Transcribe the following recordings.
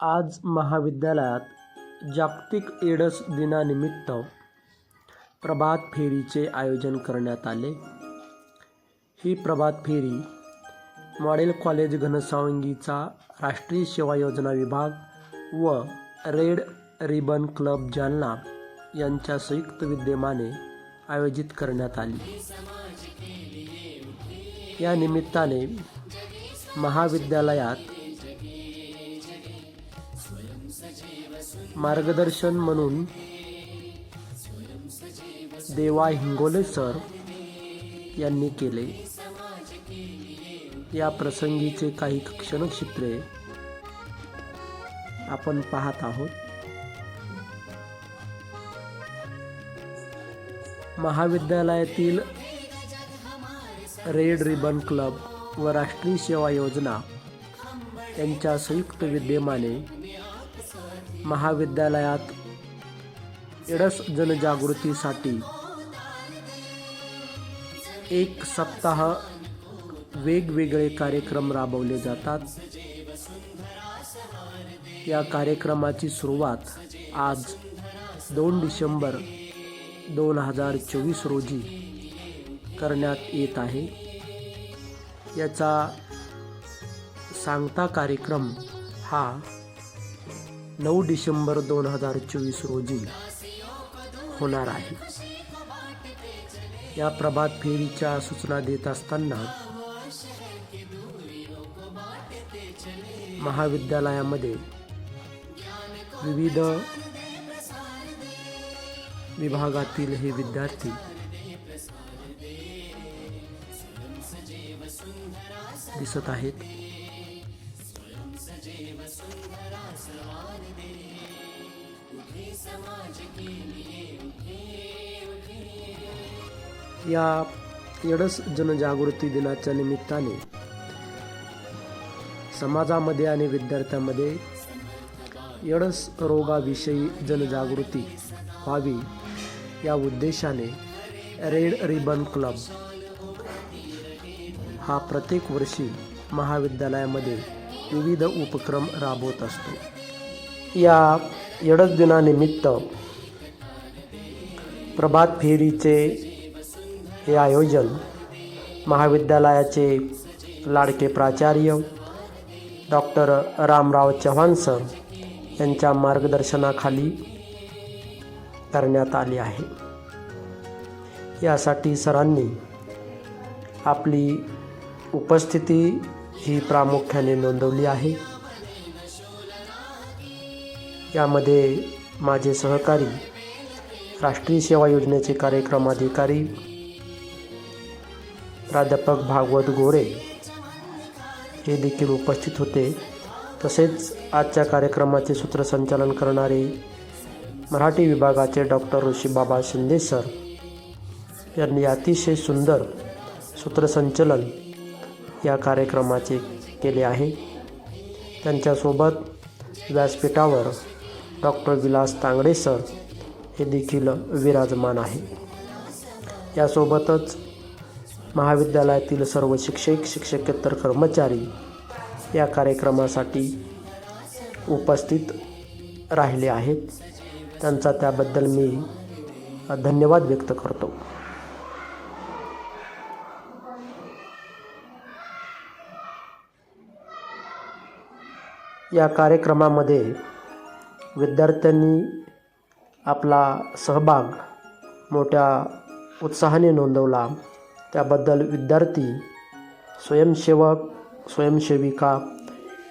आज महाविद्यालयात जागतिक एडस दिनानिमित्त प्रभात फेरीचे आयोजन करण्यात आले. ही प्रभात फेरी मॉडेल कॉलेज घनसावंगीचा राष्ट्रीय सेवा योजना विभाग व रेड रिबन क्लब जालना यांच्या संयुक्त विद्यमाने आयोजित करण्यात आली. या निमित्ताने महाविद्यालयात मार्गदर्शन म्हणून देवा हिंगोले सर यांनी केले. या प्रसंगीचे काही क्षणक्षित्रे आपण पाहत आहोत. महाविद्यालयातील रेड रिबन क्लब व राष्ट्रीय सेवा योजना यांच्या संयुक्त विद्यमाने महाविद्यालयात एडस जनजागृतीसाठी एक सप्ताह वेगवेगळे कार्यक्रम राबवले जातात. या कार्यक्रमाची सुरुवात आज दोन डिसेंबर दोन हजार चोवीस रोजी करण्यात येत आहे. याचा सांगता कार्यक्रम हा नऊ डिसेंबर दोन हजार चोवीस रोजी होणार आहे. या प्रभात फेरीच्या सूचना देत असताना महाविद्यालयामध्ये विविध विभागातील हे विद्यार्थी दिसत आहेत. या एडस जनजागृती दिनाच्या निमित्ताने समाजामध्ये आणि विद्यार्थ्यांमध्ये एडस रोगाविषयी जनजागृती व्हावी या उद्देशाने रेड रिबन क्लब हा प्रत्येक वर्षी महाविद्यालयामध्ये विविध उपक्रम राबवत असतो. या एडस दिनानिमित्त प्रभात फेरीचे हे आयोजन महाविद्यालयाचे लाडके प्राचार्य डॉक्टर रामराव चव्हाण सर यांच्या मार्गदर्शनाखाली करण्यात आले आहे. यासाठी सरांनी आपली उपस्थिती ही प्रामुख्याने नोंदवली आहे. यामध्ये माझे सहकारी राष्ट्रीय सेवा योजनेचे कार्यक्रम अधिकारी प्राध्यापक भागवत गोरे हे देखील उपस्थित होते. तसेच आजच्या कार्यक्रमाचे सूत्रसंचालन करणारे मराठी विभागाचे डॉक्टर ऋषीबाबा शिंदे सर यांनी अतिशय सुंदर सूत्रसंचलन या कार्यक्रमाचे केले आहे. त्यांच्यासोबत व्यासपीठावर डॉक्टर विलास तांगडे सर हे देखील विराजमान आहे. यासोबतच महाविद्यालयातील सर्व शिक्षक शिक्षकेतर कर्मचारी या कार्यक्रमासाठी उपस्थित राहिले आहेत. त्यांचा त्याबद्दल मी धन्यवाद व्यक्त करतो. या कार्यक्रमामध्ये विद्यार्थ्यांनी आपला सहभाग मोठ्या उत्साहाने नोंदवला. त्याबद्दल विद्यार्थी स्वयंसेवक स्वयंसेविका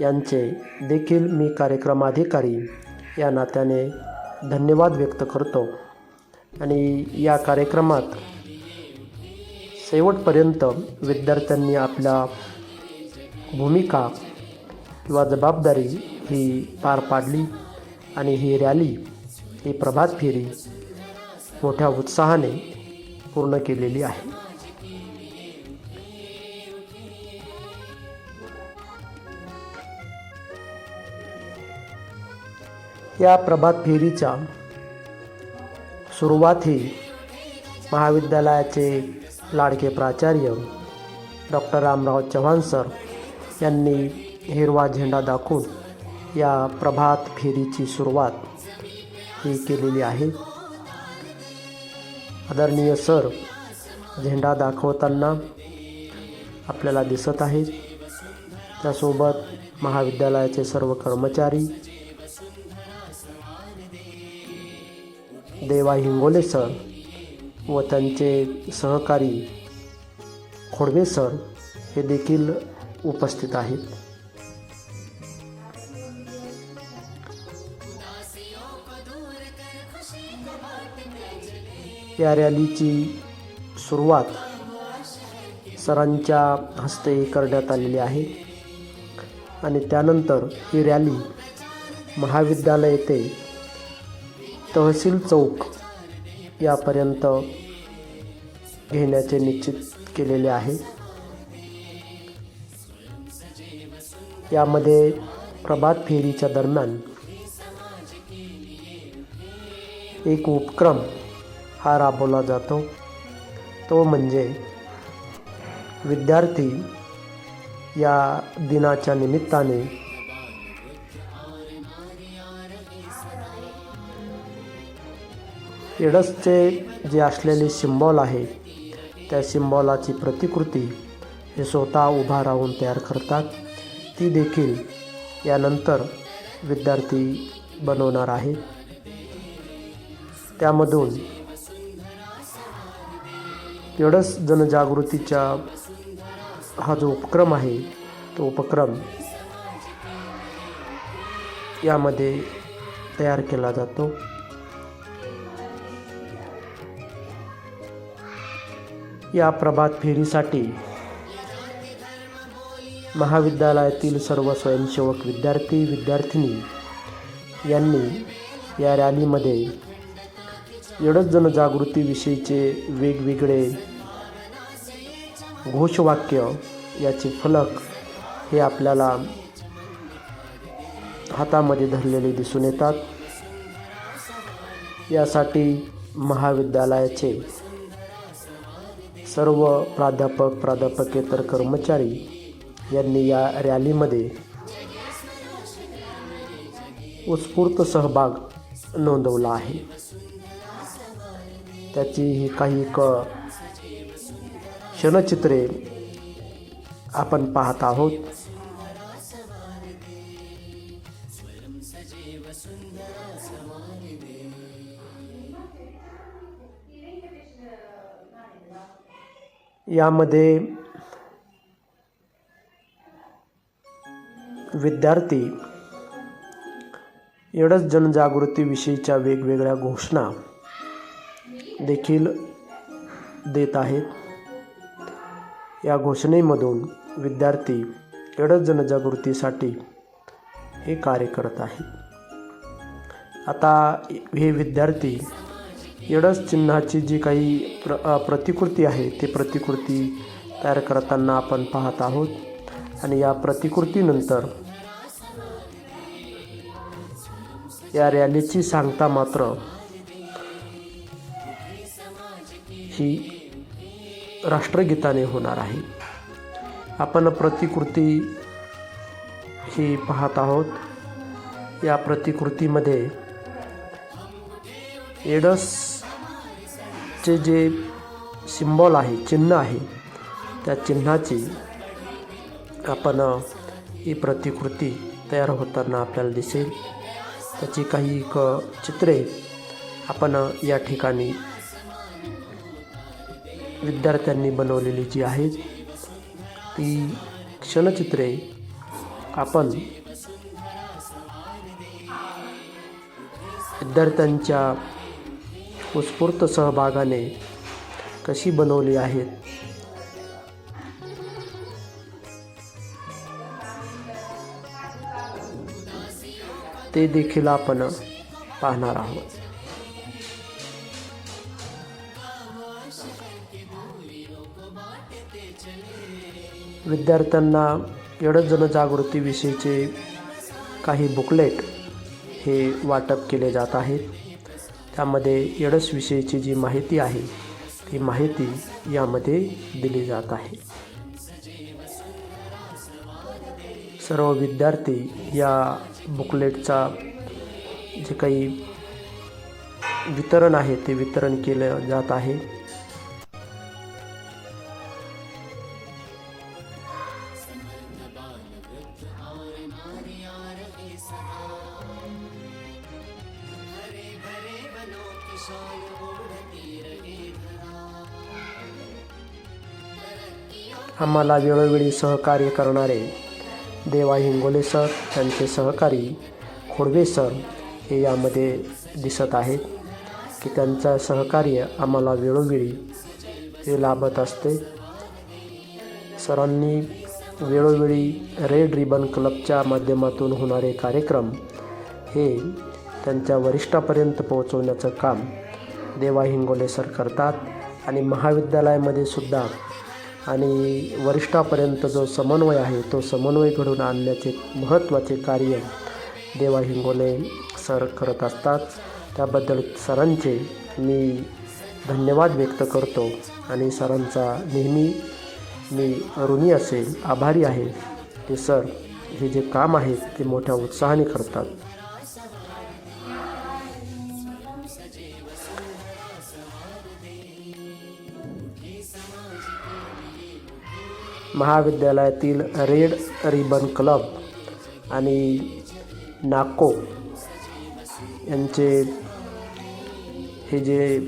यांचे देखील मी कार्यक्रमाधिकारी या नात्याने धन्यवाद व्यक्त करतो. आणि या कार्यक्रमात शेवटपर्यंत विद्यार्थ्यांनी आपल्या भूमिका किंवा जबाबदारी ही पार पाडली आणि ही रॅली ही प्रभात फेरी मोठ्या उत्साहाने पूर्ण केलेली आहे. या प्रभात फेरीच्या सुरुवात ही महाविद्यालयाचे लाडके प्राचार्य डॉक्टर रामराव चव्हाण सर यांनी हिरवा झेंडा दाखवून या प्रभात फेरीची सुरुवात ही केलेली आहे. आदरणीय सर झेंडा दाखवताना आपल्याला दिसत आहे. त्यासोबत महाविद्यालयाचे सर्व कर्मचारी देवा हिंगोले सर व त्यांचे सहकारी खोडवे सर हे देखील उपस्थित आहेत. या रॅलीची सुरुवात सरांच्या हस्ते करण्यात आलेली आहे. आणि त्यानंतर ही रॅली महाविद्यालय येथे तहसील चौक यापर्यंत घेण्याचे निश्चित केलेले आहे. यामध्ये प्रभात फेरीच्या दरम्यान एक उपक्रम हा राबवला जातो. तो म्हणजे विद्यार्थी या दिनाच्या निमित्ताने एडसचे जे असलेले सिम्बॉल आहे त्या सिम्बॉलाची प्रतिकृती हे स्वतः उभा राहून तयार करतात. ती देखील यानंतर विद्यार्थी बनवणार आहे. त्यामधून तेवढंच जनजागृतीचा हा जो उपक्रम आहे तो उपक्रम यामध्ये तयार केला जातो. या प्रभात फेरीसाठी महाविद्यालयातील सर्व स्वयंसेवक विद्यार्थी विद्यार्थिनी यांनी या रॅलीमध्ये एवढंच जनजागृतीविषयीचे वेगवेगळे घोषवाक्य याचे फलक हे आपल्याला हातामध्ये धरलेले दिसून येतात. यासाठी महाविद्यालयाचे सर्व प्राध्यापक प्राध्यापकेतर कर्मचारी यांनी या रॅलीमध्ये उत्स्फूर्त सहभाग नोंदवला आहे. त्याची ही काही क क्षणचित्रे आपण पाहत आहोत. यामध्ये विद्यार्थी एवढंच जनजागृतीविषयीच्या वेगवेगळ्या घोषणा देखील देत आहेत. या घोषणेमधून विद्यार्थी एडस जनजागृतीसाठी हे कार्य करत आहेत. आता हे विद्यार्थी एडस चिन्हाची जी काही प्र प्रतिकृती आहे ती प्रतिकृती तयार करताना आपण पाहत आहोत. आणि या प्रतिकृतीनंतर या रॅलीची सांगता मात्र ही राष्ट्रगीताने होणार आहे. आपण प्रतिकृती ही पाहत आहोत. या प्रतिकृतीमध्ये एडसचे जे सिम्बॉल आहे चिन्ह आहे त्या चिन्हाची आपण ही प्रतिकृती तयार होताना आपल्याला दिसेल. त्याची काही क चित्रे आपण या ठिकाणी विद्यार्थ्यांनी बनवलेली जी आहे ती क्षणचित्रे आपण विद्यार्थ्यांच्या उत्स्फूर्त सहभागाने कशी बनवली आहेत? ते देखील आपण पाहणार आहोत. विद्यार्थ्यांना एडस जनजागृतीविषयीचे काही बुकलेट हे वाटप केले जात आहेत. त्यामध्ये एडसविषयीची जी माहिती आहे ती माहिती यामध्ये दिली जात आहे. सर्व विद्यार्थी या बुकलेटचा जे काही वितरण आहे ते वितरण केलं जात आहे. आम्हाला वेळोवेळी सहकार्य करणारे देवा हिंगोले सर त्यांचे सहकारी खोडवे सर हे यामध्ये दिसत आहेत की त्यांचं सहकार्य आम्हाला वेळोवेळी हे लाभत असते. सरांनी वेळोवेळी रेड रिबन क्लबच्या माध्यमातून होणारे कार्यक्रम हे त्यांच्या वरिष्ठापर्यंत पोहोचवण्याचं काम देवा हिंगोले सर करतात आणि महाविद्यालयामध्ये सुद्धा आणि वरिष्ठापर्यंत जो समन्वय आहे तो समन्वय घडून आणण्याचे महत्त्वाचे कार्य देवा हिंगोले सर करत असतात. त्याबद्दल सरांचे मी धन्यवाद व्यक्त करतो आणि सरांचा नेहमी मी ऋणी असेल आभारी आहे. की सर हे जे काम आहे ते मोठ्या उत्साहाने करतात. महाविद्यालयातील रेड रिबन क्लब आणि नाको यांचे हे जे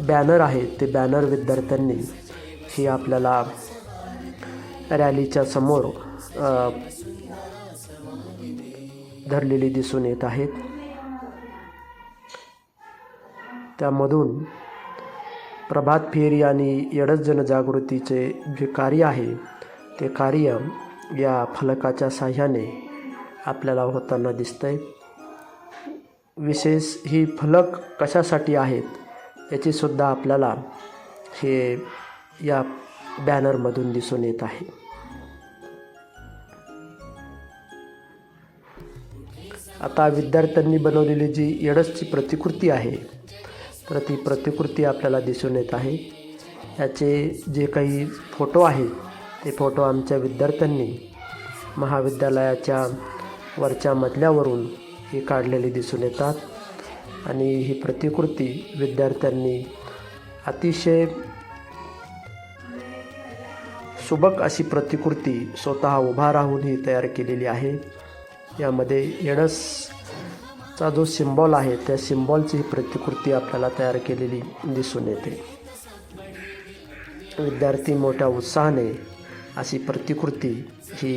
बॅनर आहेत ते बॅनर विद्यार्थ्यांनी ही आपल्याला रॅलीच्या समोर धरलेली दिसून येत आहेत. त्यामधून प्रभात फेरी आणि एडस जनजागृतीचे जे कार्य आहे ते कार्य या फलकाच्या साह्याने आपल्याला होताना दिसतंय. विशेष ही फलक कशासाठी आहेत याची सुद्धा आपल्याला हे या बॅनरमधून दिसून येत आहे. आता विद्यार्थ्यांनी बनवलेली जी येडसची प्रतिकृती आहे ती प्रतिकृती आपल्याला दिसून येत आहे. याचे जे काही फोटो आहेत ते फोटो आमच्या विद्यार्थ्यांनी महाविद्यालयाच्या वरच्या मजल्यावरून हे काढलेले दिसून येतात आणि ही प्रतिकृती विद्यार्थ्यांनी अतिशय सुबक अशी प्रतिकृती स्वतः उभा राहून ही तयार केलेली आहे. यामध्ये चा जो सिम्बॉल आहे त्या सिम्बॉलची ही प्रतिकृती आपल्याला तयार केलेली दिसून येते. विद्यार्थी मोठ्या उत्साहाने अशी प्रतिकृती ही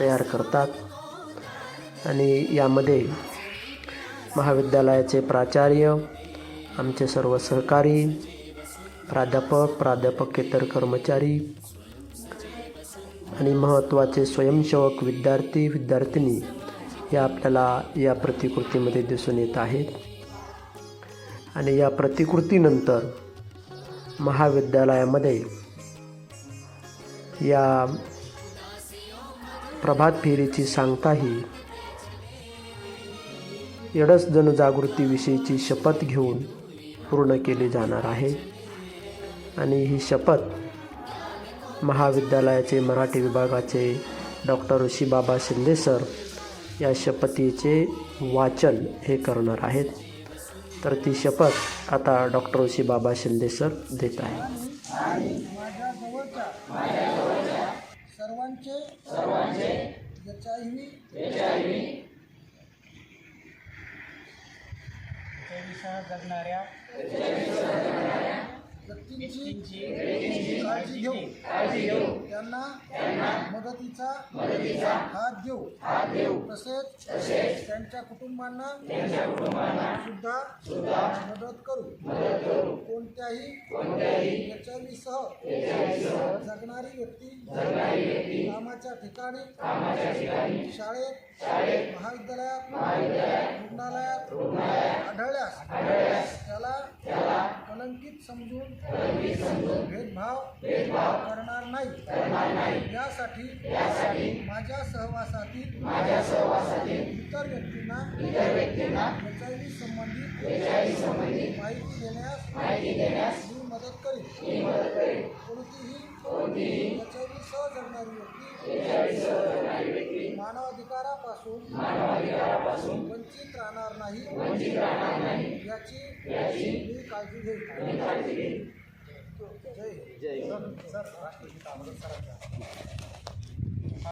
तयार करतात आणि यामध्ये महाविद्यालयाचे प्राचार्य आमचे सर्व सहकारी प्राध्यापक प्राध्यापकेतर कर्मचारी आणि महत्त्वाचे स्वयंसेवक विद्यार्थी विद्यार्थिनी हे आपल्याला या प्रतिकृतीमध्ये दिसून येत आहेत. आणि या प्रतिकृतीनंतर महाविद्यालयामध्ये या प्रभात फेरीची सांगताही एडस जनजागृतीविषयीची शपथ घेऊन पूर्ण केली जाणार आहे. आणि ही शपथ महाविद्यालयाचे मराठी विभागाचे डॉक्टर ऋषीबाबा शिंदे सर या शपथीचे वाचन हे करणार आहेत. तर ती शपथ आता डॉक्टर ऋषीबाबा शिंदे सर देत आहे सर्वांचे सर्वांचे जगणाऱ्या. व्यक्तींची काळजी घेऊ. त्यांना मदतीचा हात देऊ तसेच त्यांच्या कुटुंबांना सुद्धा मदत करू. कोणत्याही एच जगणारी व्यक्ती कामाच्या ठिकाणी शाळेत महाविद्यालयात रुग्णालयात आढळल्यास त्याला कलंकित समजून भेदभाव करणार नाही. यासाठी माझ्या सहवासातील इतर व्यक्तींना एच आय व्ही संबंधित माहिती देण्यास मी मदत करीन. कोणतीही एच आय सह जगणारी व्यक्ती मानवाधिकारापासून वंचित राहणार नाही. याची मी काळजी घेईन. जय जय सर राष्ट्रगीत अगोदर सरांचं.